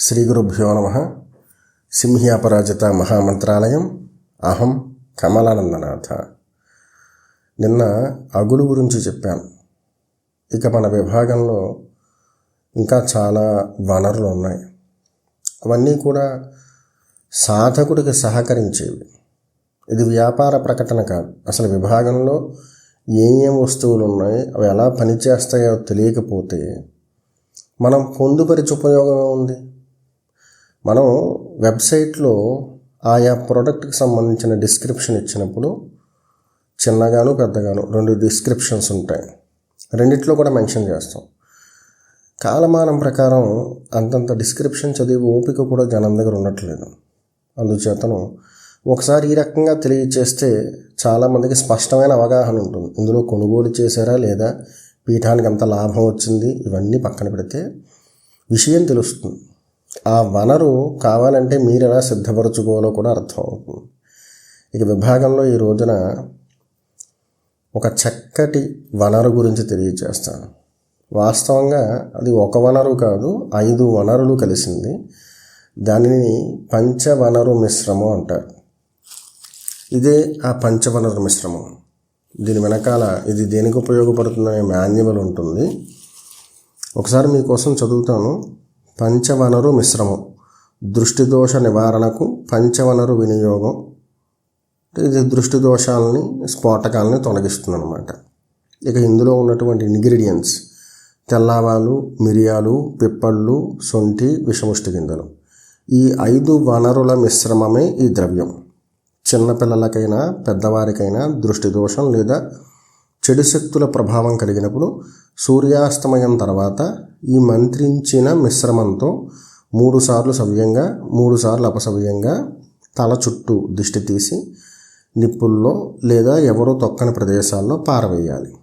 శ్రీ గురుభ్యో నమ. సింహ్యాపరాజిత మహామంత్రాలయం. అహం కమలానందనాథ. నిన్న అగులు గురించి చెప్పాను. ఇక మన విభాగంలో ఇంకా చాలా వనరులు ఉన్నాయి. అవన్నీ కూడా సాధకుడికి సహకరించేవి. ఇది వ్యాపార ప్రకటన కాదు. అసలు విభాగంలో ఏ ఏం వస్తువులు ఉన్నాయి అవి ఎలా పనిచేస్తాయో తెలియకపోతే మనం పొందుపరిచి ఉపయోగం ఉంది మనం వెబ్సైట్లో ఆయా ప్రోడక్ట్కి సంబంధించిన డిస్క్రిప్షన్ ఇచ్చినప్పుడు చిన్నగాను పెద్దగాను రెండు డిస్క్రిప్షన్స్ ఉంటాయి. రెండిట్లో కూడా మెన్షన్ చేస్తాం. కాలమానం ప్రకారం అంతంత డిస్క్రిప్షన్ చదివి ఓపిక కూడా జనం దగ్గర ఉండట్లేదు. అందుచేతను ఒకసారి ఈ రకంగా తెలియచేస్తే చాలామందికి స్పష్టమైన అవగాహన ఉంటుంది. ఇందులో కొనుగోలు చేశారా లేదా పీఠానికి ఎంత లాభం వచ్చింది? ఇవన్నీ పక్కన పెడితే విషయం తెలుస్తుంది. ఆ వనరు కావాలంటే మీరు ఎలా సిద్ధపరచుకోవాలో కూడా అర్థం అవుతుంది ఇక విభాగంలో ఈ రోజున ఒక చక్కటి వనరు గురించి తెలియజేస్తాను వాస్తవంగా అది ఒక వనరు కాదు ఐదు వనరులు కలిసింది. దానిని పంచవనరు మిశ్రమం అంటారు. ఇదే ఆ పంచవనరు మిశ్రమం. దీని వెనకాల ఇది దేనికి ఉపయోగపడుతుందనే మాన్యువల్ ఉంటుంది. ఒకసారి మీకోసం చదువుతాను. పంచవనరు మిశ్రమం. దృష్టి దోష నివారణకు పంచవనరు వినియోగం. ఇది దృష్టి దోషాలని స్ఫోటకాలని తొలగిస్తుంది అనమాట ఇక ఇందులో ఉన్నటువంటి ఇంగ్రీడియంట్స్. తెల్లవాలు మిరియాలు పిప్పళ్ళు సొంటి విషముష్టి గింజలు. ఈ ఐదు వనరుల మిశ్రమమే ఈ ద్రవ్యం. చిన్నపిల్లలకైనా పెద్దవారికైనా దృష్టి దోషం లేదా చెడు శక్తుల ప్రభావం కలిగినప్పుడు సూర్యాస్తమయం తర్వాత ఈ మంత్రించిన మిశ్రమంతో మూడుసార్లు సవ్యంగా మూడుసార్లు అపసవ్యంగా తల చుట్టూ దిష్టి తీసి నిప్పుల్లో లేదా ఎవరో తొక్కని ప్రదేశాల్లో పారవేయాలి.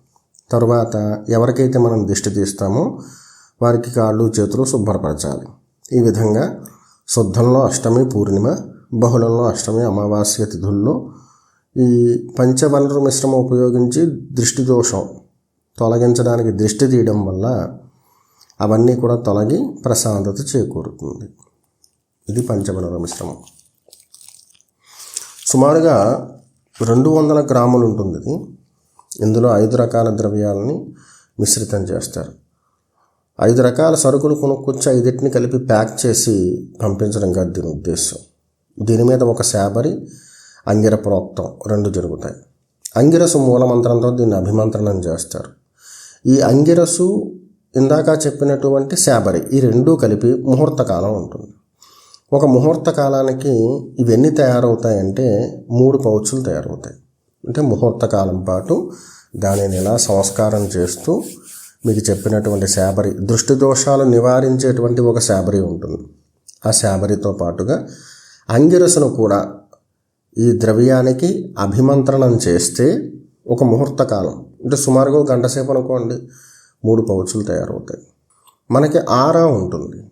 తరువాత ఎవరికైతే మనం దిష్టి తీస్తామో వారికి కాళ్ళు చేతులు శుభ్రపరచాలి. ఈ విధంగా శుద్ధంలో అష్టమి పూర్ణిమ బహుళంలో అష్టమి అమావాస్య తిథుల్లో ఈ పంచవనరు మిశ్రమం ఉపయోగించి దృష్టి దోషం తొలగించడానికి దృష్టి తీయడం వల్ల అవన్నీ కూడా తొలగి ప్రశాంతత చేకూరుతుంది. ఇది పంచవనరు మిశ్రమం. సుమారుగా రెండు వందల గ్రాములు ఉంటుంది ఇది. ఇందులో ఐదు రకాల ద్రవ్యాలని మిశ్రితం చేస్తారు. ఐదు రకాల సరుకులు కొనుక్కొచ్చి ఐదింటిని కలిపి ప్యాక్ చేసి పంపించడం కాదు దీని ఉద్దేశం. దీని మీద ఒక శాబరి అంగిర ప్రోక్తం రెండు జరుగుతాయి. అంగిరసు మూలమంత్రంతో దీన్ని అభిమంత్రణం చేస్తారు. ఈ అంగిరసు ఇందాక చెప్పినటువంటి శాబరి ఈ రెండూ కలిపి ముహూర్తకాలం ఉంటుంది. ఒక ముహూర్త కాలానికి ఇవన్నీ తయారవుతాయంటే మూడు పౌచులు తయారవుతాయి. అంటే ముహూర్తకాలం పాటు దానిని ఇలా సంస్కారం చేస్తూ మీకు చెప్పినటువంటి శాబరి దృష్టి దోషాలు నివారించేటువంటి ఒక శాబరి ఉంటుంది. ఆ శాబరితో పాటుగా అంగిరసును కూడా ఈ ద్రవ్యానికి అభిమంత్రణం చేస్తే ఒక ముహూర్త కాలం అంటే సుమారుగా గంట సేపు అనుకోండి మూడు పౌచులు తయారవుతాయి. మనకి ఆరా ఉంటుంది.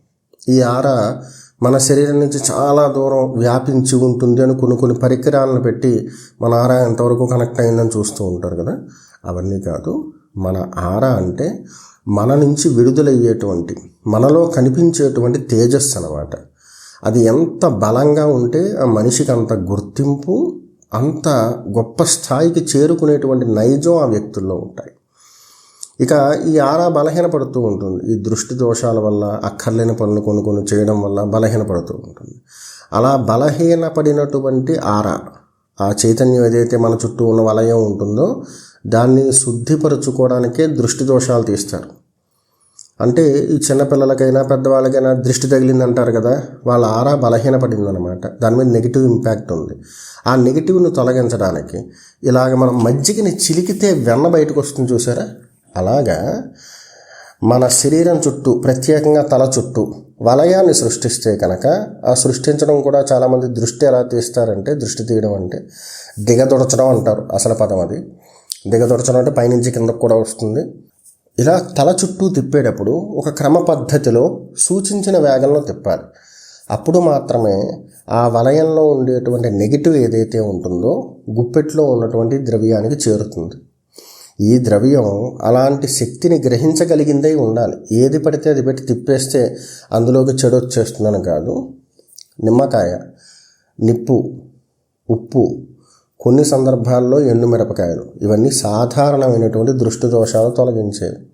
ఈ ఆరా మన శరీరం నుంచి చాలా దూరం వ్యాపించి ఉంటుంది అని కొన్ని కొన్ని పరికరాలను పెట్టి మన ఆరా ఎంతవరకు కనెక్ట్ అయిందని చూస్తూ ఉంటారు కదా. అవన్నీ కాదు మన ఆరా అంటే మన నుంచి విడుదలయ్యేటువంటి మనలో కనిపించేటువంటి తేజస్సు అనమాట అది ఎంత బలంగా ఉంటే ఆ మనిషికి అంత గుర్తింపు అంత గొప్ప స్థాయికి చేరుకునేటువంటి నైజం ఆ వ్యక్తుల్లో ఉంటాయి. ఇక ఈ ఆరా బలహీనపడుతూ ఉంటుంది. ఈ దృష్టి దోషాల వల్ల అక్కర్లేని పనులు కొనుక్కొని చేయడం వల్ల బలహీనపడుతూ ఉంటుంది. అలా బలహీనపడినటువంటి ఆరా ఆ చైతన్యం ఏదైతే మన చుట్టూ ఉన్న వలయం ఉంటుందో దాన్ని శుద్ధిపరచుకోవడానికే దృష్టి దోషాలు తీస్తారు. అంటే ఈ చిన్నపిల్లలకైనా పెద్దవాళ్ళకైనా దృష్టి తగిలింది అంటారు కదా వాళ్ళ ఆరా బలహీనపడిందనమాట దాని మీద నెగిటివ్ ఇంపాక్ట్ ఉంది. ఆ నెగిటివ్ను తొలగించడానికి ఇలాగ మనం మజ్జిగని చిలికితే వెన్న బయటకు వస్తుంది చూసారా? అలాగా మన శరీరం చుట్టూ ప్రత్యేకంగా తల చుట్టూ వలయాన్ని సృష్టిస్తే కనుక ఆ సృష్టించడం కూడా చాలామంది దృష్టి ఎలా తీస్తారంటే దృష్టి తీయడం అంటే దిగదొడచడం అంటారు అసలు పదం అది. దిగదొడచడం అంటే పైనుంచి కిందకు కూడా వస్తుంది. ఇలా తల చుట్టూ తిప్పేటప్పుడు ఒక క్రమ పద్ధతిలో సూచించిన వేగంలో తిప్పాలి. అప్పుడు మాత్రమే ఆ వలయంలో ఉండేటువంటి నెగిటివ్ ఏదైతే ఉంటుందో గుప్పెట్లో ఉన్నటువంటి ద్రవ్యానికి చేరుతుంది. ఈ ద్రవ్యం అలాంటి శక్తిని గ్రహించగలిగిందై ఉండాలి. ఏది పడితే అది పెట్టి తిప్పేస్తే అందులోకి చెడు వచ్చేస్తుందని కాదు. నిమ్మకాయ నిప్పు ఉప్పు కొన్ని సందర్భాల్లో ఎండు మిరపకాయలు. ఇవన్నీ సాధారణమైనటువంటి దృష్టి దోషాలు తొలగించేవి.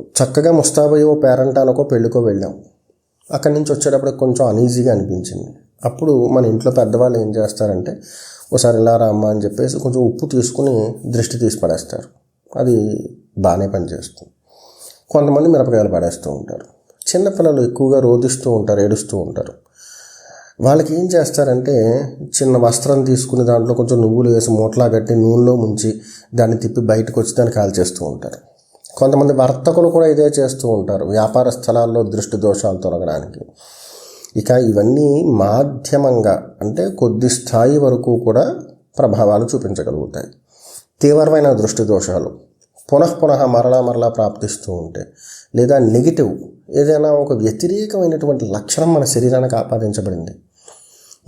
చక్కగా ముస్తాబయ్యో పేరంటానికో పెళ్ళికో వెళ్ళాం. అక్కడి నుంచి వచ్చేటప్పుడు కొంచెం అనీజీగా అనిపించింది. అప్పుడు మన ఇంట్లో పెద్దవాళ్ళు ఏం చేస్తారంటే ఒకసారి ఇలా రామ్మా అని చెప్పేసి కొంచెం ఉప్పు తీసుకుని దృష్టి తీసి పడేస్తారు. అది బాగానే పనిచేస్తుంది. కొంతమంది మిరపకాయలు పడేస్తూ ఉంటారు. చిన్నపిల్లలు ఎక్కువగా రోధిస్తూ ఉంటారు ఏడుస్తూ ఉంటారు. వాళ్ళకి ఏం చేస్తారంటే చిన్న వస్త్రం తీసుకుని దాంట్లో కొంచెం నువ్వులు వేసి మూటలా కట్టి నూనెలో ముంచి దాన్ని తిప్పి బయటకు వచ్చి దాన్ని కాల్చేస్తూ ఉంటారు. కొంతమంది వర్తకులు కూడా ఇదే చేస్తూ ఉంటారు వ్యాపార స్థలాల్లో దృష్టి దోషాలు తొలగడానికి. ఇక ఇవన్నీ మాధ్యమంగా అంటే కొద్ది స్థాయి వరకు కూడా ప్రభావాలు చూపించగలుగుతాయి. తీవ్రమైన దృష్టి దోషాలు. పునః పునః మరలా మరలా ప్రాప్తిస్తూ ఉంటే లేదా నెగిటివ్ ఏదైనా ఒక వ్యతిరేకమైనటువంటి లక్షణం మన శరీరానికి ఆపాదించబడింది.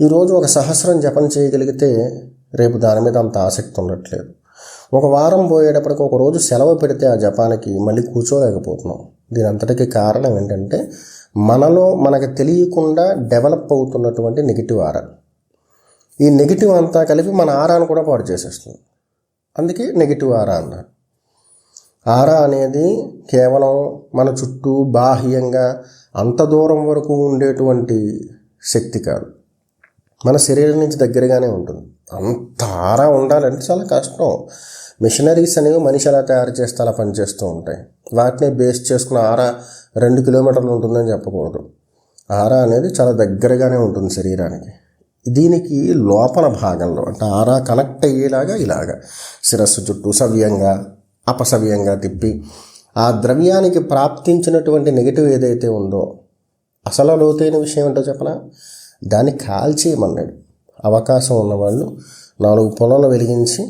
ఈరోజు ఒక సహస్రం జపం చేయగలిగితే రేపు దాని మీద అంత ఆసక్తి ఉండట్లేదు. ఒక వారం పోయేటప్పటికి ఒక రోజు సెలవు పెడితే ఆ జపానికి మళ్ళీ కూర్చోలేకపోతున్నాం. దీని అంతటికి కారణం ఏంటంటే మనలో మనకు తెలియకుండా డెవలప్ అవుతున్నటువంటి నెగిటివ్ ఆరా. ఈ నెగిటివ్ అంతా కలిపి మన ఆరాను కూడా పాడు చేసేస్తుంది. అందుకే నెగిటివ్ ఆరా అన్నారు. ఆరా అనేది కేవలం మన చుట్టూ బాహ్యంగా అంత దూరం వరకు ఉండేటువంటి శక్తి కాదు. మన శరీరం నుంచి దగ్గరగానే ఉంటుంది. అంత ఆరా ఉండాలంటే చాలా కష్టం. మిషనరీస్ అనేవి మనిషి ఎలా తయారు చేస్తే అలా పనిచేస్తూ ఉంటాయి. వాటిని బేస్ చేసుకున్న ఆరా రెండు కిలోమీటర్లు ఉంటుందని చెప్పకూడదు. ఆరా అనేది చాలా దగ్గరగానే ఉంటుంది శరీరానికి. దీనికి లోపల భాగంలో అంటే ఆరా కనెక్ట్ అయ్యేలాగా ఇలాగా శిరస్సు చుట్టూ సవ్యంగా అపసవ్యంగా తిప్పి ఆ ద్రవ్యానికి ప్రాప్తించినటువంటి నెగిటివ్ ఏదైతే ఉందో అసలు లోతైన విషయం ఏంటో చెప్పనా? దాన్ని కాల్చేయమన్నాడు. అవకాశం ఉన్నవాళ్ళు నాలుగు పొలాలు వెలిగించి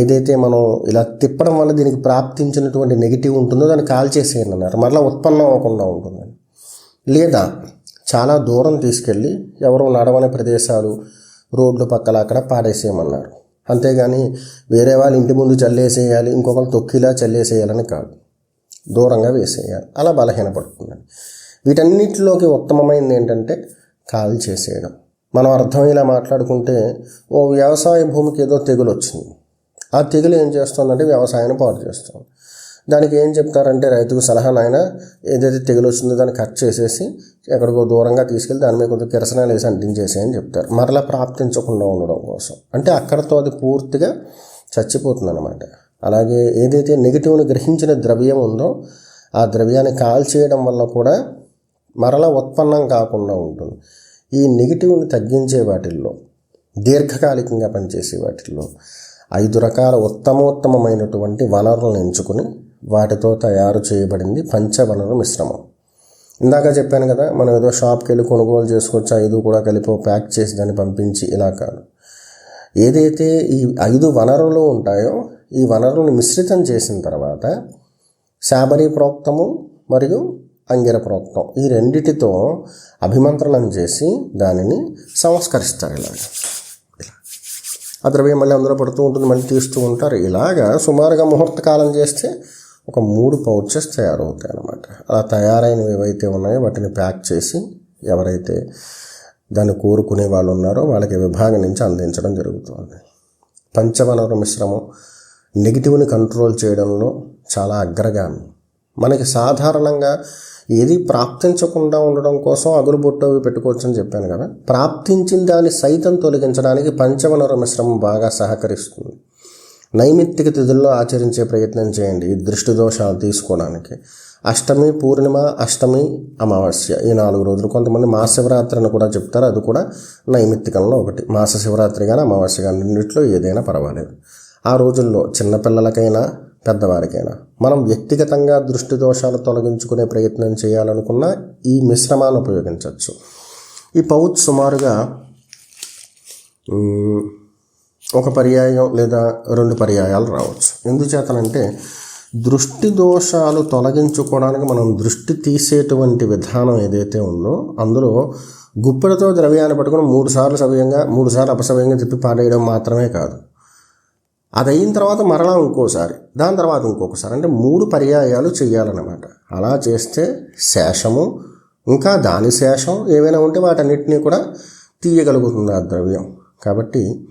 ఏదైతే మనం ఇలా తిప్పడం వల్ల దీనికి ప్రాప్తించినటువంటి నెగిటివ్ ఉంటుందో దాన్ని కాల్చేసేయండి అన్నారు. మరలా ఉత్పన్నం అవ్వకుండా ఉంటుందని లేదా చాలా దూరం తీసుకెళ్ళి ఎవరు నడవని ప్రదేశాలు రోడ్లు పక్కల అక్కడ పాడేసేయమన్నారు అంతేగాని వేరే వాళ్ళ ఇంటి ముందు చల్లేసేయాలి ఇంకొకరు తొక్కిలా చల్లేసేయాలని కాదు. దూరంగా వేసేయాలి. అలా బలహీనపడుతుంది వీటన్నిటిలోకి ఉత్తమమైనది ఏంటంటే కాల్ చేసేయడం. మనం అర్థమయ్యేలా మాట్లాడుకుంటే ఓ వ్యవసాయ భూమికి ఏదో తెగులు వచ్చింది ఆ తెగులు ఏం చేస్తుందంటే వ్యవసాయాన్ని పాడు చేస్తుంది. దానికి ఏం చెప్తారంటే రైతుకు సలహా నాయన ఏదైతే తెగులు వస్తుందో దాన్ని కట్ చేసేసి ఎక్కడికో దూరంగా తీసుకెళ్ళి దాని మీద కొంచెం కిరసనాలు వేసి అంటించేసి అని చెప్తారు. మరలా ప్రాప్తించకుండా ఉండడం కోసం. అంటే అక్కడతో అది పూర్తిగా చచ్చిపోతుంది అనమాట అలాగే ఏదైతే నెగిటివ్ని గ్రహించిన ద్రవ్యం ఉందో ఆ ద్రవ్యాన్ని కాల్చేయడం వల్ల కూడా మరలా ఉత్పన్నం కాకుండా ఉంటుంది. ఈ నెగిటివ్ని తగ్గించే వాటిల్లో దీర్ఘకాలికంగా పనిచేసే వాటిల్లో ఐదు రకాల ఉత్తమోత్తమమైనటువంటి వనరులను ఎంచుకుని వాటితో తయారు చేయబడింది పంచవనరు మిశ్రమం. ఇందాక చెప్పాను కదా మనం ఏదో షాప్కి వెళ్ళి కొనుగోలు చేసుకోవచ్చు ఐదు కూడా కలిపి ప్యాక్ చేసి దాన్ని పంపించి ఇలా కాదు. ఏదైతే ఈ ఐదు వనరులు ఉంటాయో ఈ వనరులను మిశ్రితం చేసిన తర్వాత శాబరీ ప్రోక్తము మరియు అంగిర ప్రోక్తం ఈ రెండిటితో అభిమంత్రణం చేసి దానిని సంస్కరిస్తారు ఇలాగ. ఆ ద్రవ్యం మళ్ళీ అందులో పడుతూ ఉంటుంది మళ్ళీ తీస్తూ ఉంటారు. ఇలాగా సుమారుగా ముహూర్త కాలం చేస్తే ఒక మూడు పౌచెస్ తయారవుతాయి అన్నమాట. అలా తయారైనవి ఏవైతే ఉన్నాయో వాటిని ప్యాక్ చేసి ఎవరైతే దాన్ని కోరుకునే వాళ్ళు ఉన్నారో వాళ్ళకి విభాగం నుంచి అందించడం జరుగుతుంది. పంచవనరు మిశ్రమం నెగిటివ్ని కంట్రోల్ చేయడంలో చాలా అగ్రగామి. మనకి సాధారణంగా ఏది ప్రాప్తించకుండా ఉండడం కోసం అగులుబొట్టు అవి పెట్టుకోవచ్చు అని చెప్పాను కదా. ప్రాప్తించిన దాన్ని సైతం తొలగించడానికి పంచవనర మిశ్రమం బాగా సహకరిస్తుంది. నైమిత్తిక తిథుల్లో ఆచరించే ప్రయత్నం చేయండి ఈ దృష్టి దోషాలు తీసుకోవడానికి. అష్టమి పూర్ణిమ అష్టమి అమావాస్య ఈ నాలుగు రోజులు. కొంతమంది మాసశివరాత్రి అని కూడా చెప్తారు. అది కూడా నైమిత్తికంలో ఒకటి. మాస శివరాత్రి కానీ అమావాస్య కానీ రెండింటిలో ఏదైనా పర్వాలేదు. ఆ రోజుల్లో చిన్నపిల్లలకైనా పెద్దవారికైనా మనం వ్యక్తిగతంగా దృష్టి దోషాలు తొలగించుకునే ప్రయత్నం చేయాలనుకున్న ఈ మిశ్రమాన్ని ఉపయోగించవచ్చు. ఈ పౌచ్ సుమారుగా ఒక పర్యాయం లేదా రెండు పర్యాయాలు రావచ్చు. ఎందుచేతనంటే దృష్టి దోషాలు తొలగించుకోవడానికి మనం దృష్టి తీసేటువంటి విధానం ఏదైతే ఉందో అందులో గుప్పెడతో ద్రవ్యాన్ని పట్టుకుని మూడు సార్లు సవ్యంగా మూడు సార్లు అపసవ్యంగా చెప్పి పాడేయడం మాత్రమే కాదు. అది అయిన తర్వాత మరలా ఇంకోసారి దాని తర్వాత ఇంకొకసారి. అంటే మూడు పర్యాయాలు చేయాలన్నమాట. అలా చేస్తే శేషము ఇంకా దాని శేషం ఏవైనా ఉంటే వాటన్నిటినీ కూడా తీయగలుగుతుంది ఆ ద్రవ్యం. కాబట్టి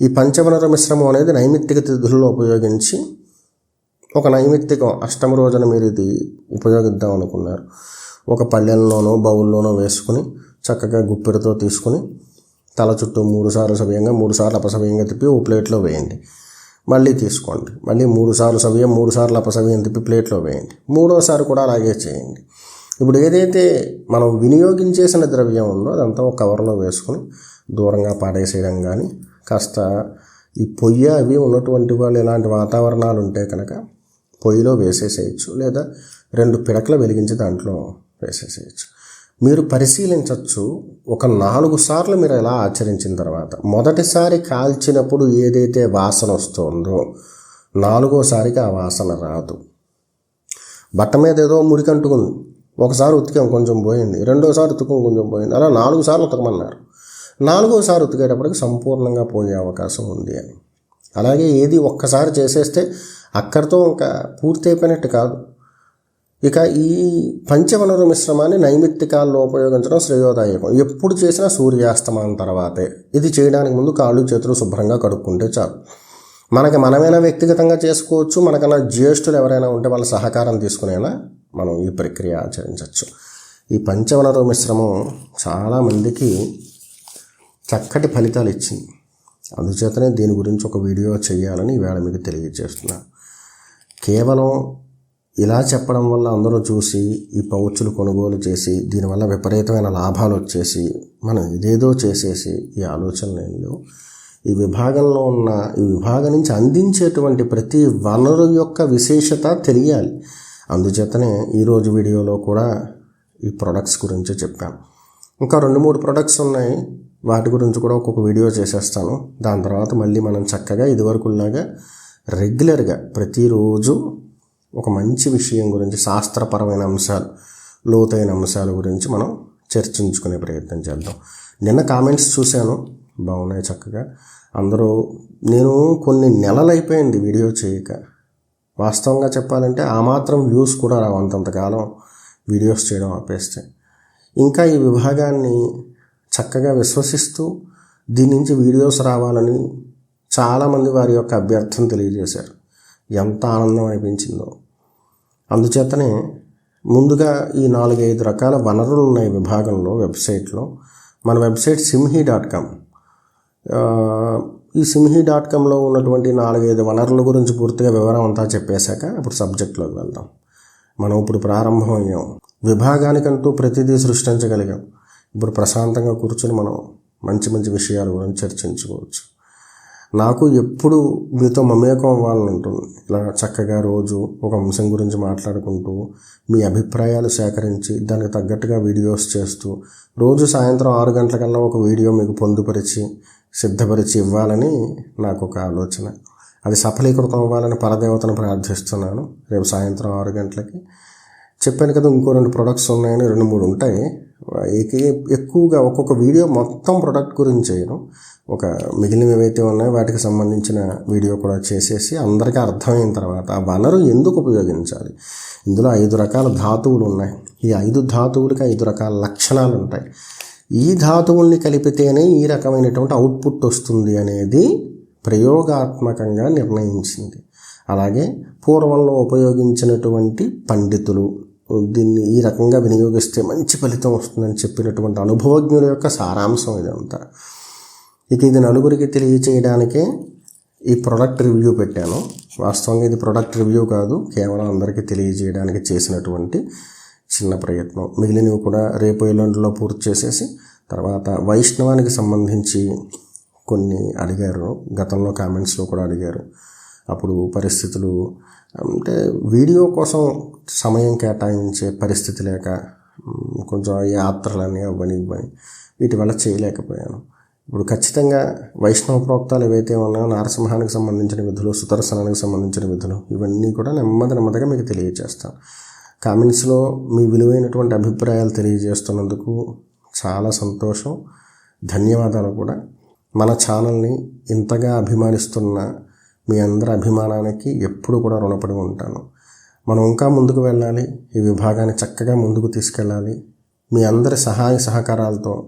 ఈ పంచవనర మిశ్రమం అనేది నైమిత్తిక తిథుల్లో ఉపయోగించి ఒక నైమిత్తికం అష్టమ రోజున మీరు ఇది ఉపయోగిద్దాం అనుకున్నారు. ఒక పళ్ళెంలోనో బౌల్లోనో వేసుకుని చక్కగా గుప్పెడుతో తీసుకుని తల చుట్టూ మూడు సార్లు సవ్యంగా మూడు సార్లు అపసవ్యంగా తిప్పి ఓ ప్లేట్లో వేయండి. మళ్ళీ తీసుకోండి. మళ్ళీ మూడు సార్లు సవ్యం మూడు సార్లు అపసవ్యం తిప్పి ప్లేట్లో వేయండి. మూడోసారి కూడా అలాగే చేయండి. ఇప్పుడు ఏదైతే మనం వినియోగించేసిన ద్రవ్యం ఉందో అదంతా ఒక కవర్లో వేసుకుని దూరంగా పాడేసేయడం కానీ కాస్త ఈ పొయ్యి అవి ఉన్నటువంటి వాళ్ళు ఇలాంటి వాతావరణాలు ఉంటే కనుక పొయ్యిలో వేసేసేయచ్చు లేదా రెండు పిడకలు వెలిగించి దాంట్లో వేసేసేయచ్చు. మీరు పరిశీలించవచ్చు ఒక నాలుగు సార్లు మీరు ఎలా ఆచరించిన తర్వాత మొదటిసారి కాల్చినప్పుడు ఏదైతే వాసన వస్తుందో నాలుగోసారికి ఆ వాసన రాదు. బట్ట మీద ఏదో మురికి అంటుకుంది ఒకసారి ఉతికాం కొంచెం పోయింది. రెండోసారి ఉతుకం కొంచెం పోయింది. అలా నాలుగు సార్లు ఉతకమన్నారు. నాలుగోసారి ఉతికేటప్పటికి సంపూర్ణంగా పోయే అవకాశం ఉంది అని. అలాగే ఏది ఒక్కసారి చేసేస్తే అక్కడితో ఇంకా పూర్తి అయిపోయినట్టు కాదు. ఇక ఈ పంచవనరు మిశ్రమాన్ని నైమిత్తికాల్లో ఉపయోగించడం శ్రేయోదాయకం. ఎప్పుడు చేసినా సూర్యాస్తమానం తర్వాతే. ఇది చేయడానికి ముందు కాళ్ళు చేతులు శుభ్రంగా కడుక్కుంటే చాలు. మనకి మనమైనా వ్యక్తిగతంగా చేసుకోవచ్చు. మనకన్నా జ్యేష్ఠులు ఎవరైనా ఉంటే వాళ్ళ సహకారం తీసుకునేనా మనం ఈ ప్రక్రియ ఆచరించవచ్చు. ఈ పంచవనరు మిశ్రమం చాలామందికి చక్కటి ఫలితాలు ఇచ్చింది. అందుచేతనే దీని గురించి ఒక వీడియో చేయాలని ఈవేళ మీకు తెలియజేస్తున్నాను కేవలం ఇలా చెప్పడం వల్ల అందరూ చూసి ఈ పౌచ్లు కొనుగోలు చేసి దీనివల్ల విపరీతమైన లాభాలు వచ్చేసి మనం ఇదేదో చేసేసి ఈ ఆలోచనలు ఈ విభాగంలో ఉన్న ఈ విభాగం నుంచి అందించేటువంటి ప్రతి వనరు యొక్క విశేషత తెలియాలి. అందుచేతనే ఈరోజు వీడియోలో కూడా ఈ ప్రొడక్ట్స్ గురించి చెప్పాను ఇంకా రెండు మూడు ప్రొడక్ట్స్ ఉన్నాయి. వాటి గురించి కూడా ఒక్కొక్క వీడియో చేసేస్తాను. దాని తర్వాత మళ్ళీ మనం చక్కగా ఇదివరకులాగా రెగ్యులర్గా ప్రతిరోజు ఒక మంచి విషయం గురించి శాస్త్రపరమైన అంశాలు లోతైన అంశాల గురించి మనం చర్చించుకునే ప్రయత్నం చేద్దాం. నిన్న కామెంట్స్ చూశాను. బాగున్నాయి చక్కగా. అందరూ నేను కొన్ని నెలలు అయిపోయింది వీడియో చేయక. వాస్తవంగా చెప్పాలంటే ఆ మాత్రం వ్యూస్ కూడా రావు అంతంతకాలం. వీడియోస్ చేయడం ఆపేస్తే. ఇంకా ఈ విభాగాన్ని చక్కగా విశ్వసిస్తూ దీని నుంచి వీడియోస్ రావాలని చాలామంది వారి యొక్క అభ్యర్థన తెలియజేశారు. ఎంత ఆనందం అనిపించిందో. అందుచేతనే ముందుగా ఈ నాలుగైదు రకాల వనరులు ఉన్నాయి విభాగంలో వెబ్సైట్లో. మన వెబ్సైట్ సింహి డాట్ కామ్. ఈ సింహి డాట్ కామ్లో ఉన్నటువంటి నాలుగైదు వనరుల గురించి పూర్తిగా వివరం అంతా చెప్పేశాక ఇప్పుడు సబ్జెక్ట్లోకి వెళ్దాం. మనం ఇప్పుడు ప్రారంభమయ్యాం. విభాగానికంటూ ప్రతిదీ సృష్టించగలిగాం. ఇప్పుడు ప్రశాంతంగా కూర్చొని మనం మంచి మంచి విషయాల గురించి చర్చించుకోవచ్చు. నాకు ఎప్పుడు మీతో మమేకం అవ్వాలని ఉంటుంది. ఇలా చక్కగా రోజు ఒక అంశం గురించి మాట్లాడుకుంటూ మీ అభిప్రాయాలు సేకరించి దానికి తగ్గట్టుగా వీడియోస్ చేస్తూ రోజు సాయంత్రం ఆరు గంటలకల్లా ఒక వీడియో మీకు పొందుపరిచి సిద్ధపరిచి ఇవ్వాలని నాకు ఒక ఆలోచన. అది సఫలీకృతం అవ్వాలని పరదేవతను ప్రార్థిస్తున్నాను. రేపు సాయంత్రం ఆరు గంటలకి చెప్పాను కదా ఇంకో రెండు ప్రొడక్ట్స్ ఉన్నాయని రెండు మూడు ఉంటాయి. ఎక్కువగా ఒక్కొక్క వీడియో మొత్తం ప్రొడక్ట్ గురించి చేయను. ఒక మిగిలినవి ఏవైతే ఉన్నాయో వాటికి సంబంధించిన వీడియో కూడా చేసేసి అందరికీ అర్థమైన తర్వాత ఆ వనరు ఎందుకు ఉపయోగించాలి? ఇందులో ఐదు రకాల ధాతువులు ఉన్నాయి. ఈ ఐదు ధాతువులకి ఐదు రకాల లక్షణాలు ఉంటాయి. ఈ ధాతువుల్ని కలిపితేనే ఈ రకమైనటువంటి అవుట్పుట్ వస్తుంది అనేది ప్రయోగాత్మకంగా నిర్ణయించింది. అలాగే పూర్వంలో ఉపయోగించినటువంటి పండితులు దీన్ని ఈ రకంగా వినియోగిస్తే మంచి ఫలితం వస్తుందని చెప్పినటువంటి అనుభవజ్ఞుల యొక్క సారాంశం ఇదంతా. ఇక ఇది నలుగురికి తెలియచేయడానికే ఈ ప్రొడక్ట్ రివ్యూ పెట్టాను. వాస్తవంగా ఇది ప్రొడక్ట్ రివ్యూ కాదు కేవలం అందరికీ తెలియజేయడానికి చేసినటువంటి చిన్న ప్రయత్నం. మిగిలినవి కూడా రేపు ఎల్లుండిలో పూర్తి చేసేసి తర్వాత వైష్ణవానికి సంబంధించి కొన్ని అడిగారు. గతంలో కామెంట్స్లో కూడా అడిగారు. అప్పుడు పరిస్థితులు అంటే వీడియో కోసం సమయం కేటాయించే పరిస్థితి లేక కొంచెం యాత్రలని అవ్వని ఇవ్వని వీటి వల్ల చేయలేకపోయాను. ఇప్పుడు ఖచ్చితంగా వైష్ణవ ప్రోక్తాలు ఏవైతే ఉన్నాయో నారసింహానికి సంబంధించిన విధులు సుదర్శనానికి సంబంధించిన విధులు ఇవన్నీ కూడా నెమ్మది నెమ్మదిగా మీకు తెలియజేస్తాను కామెంట్స్లో మీ విలువైనటువంటి అభిప్రాయాలు తెలియజేస్తున్నందుకు చాలా సంతోషం. ధన్యవాదాలు కూడా. మన ఛానల్ని ఇంతగా అభిమానిస్తున్న మీ అందరి అభిమానానికి ఎప్పుడు కూడా రుణపడి ఉంటాను. మనం ఇంకా ముందుకు వెళ్ళాలి ఈ విభాగాన్ని చక్కగా ముందుకు తీసుకెళ్ళాలి. మీ అందరి సహాయ సహకారాలతో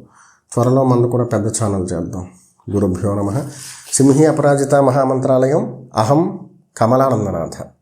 త్వరలో మనం కూడా పెద్ద ఛానల్ చేద్దాం. గురుభ్యో నమ. సింహి అపరాజిత మహామంత్రాలయం అహం కమలానందనాథ.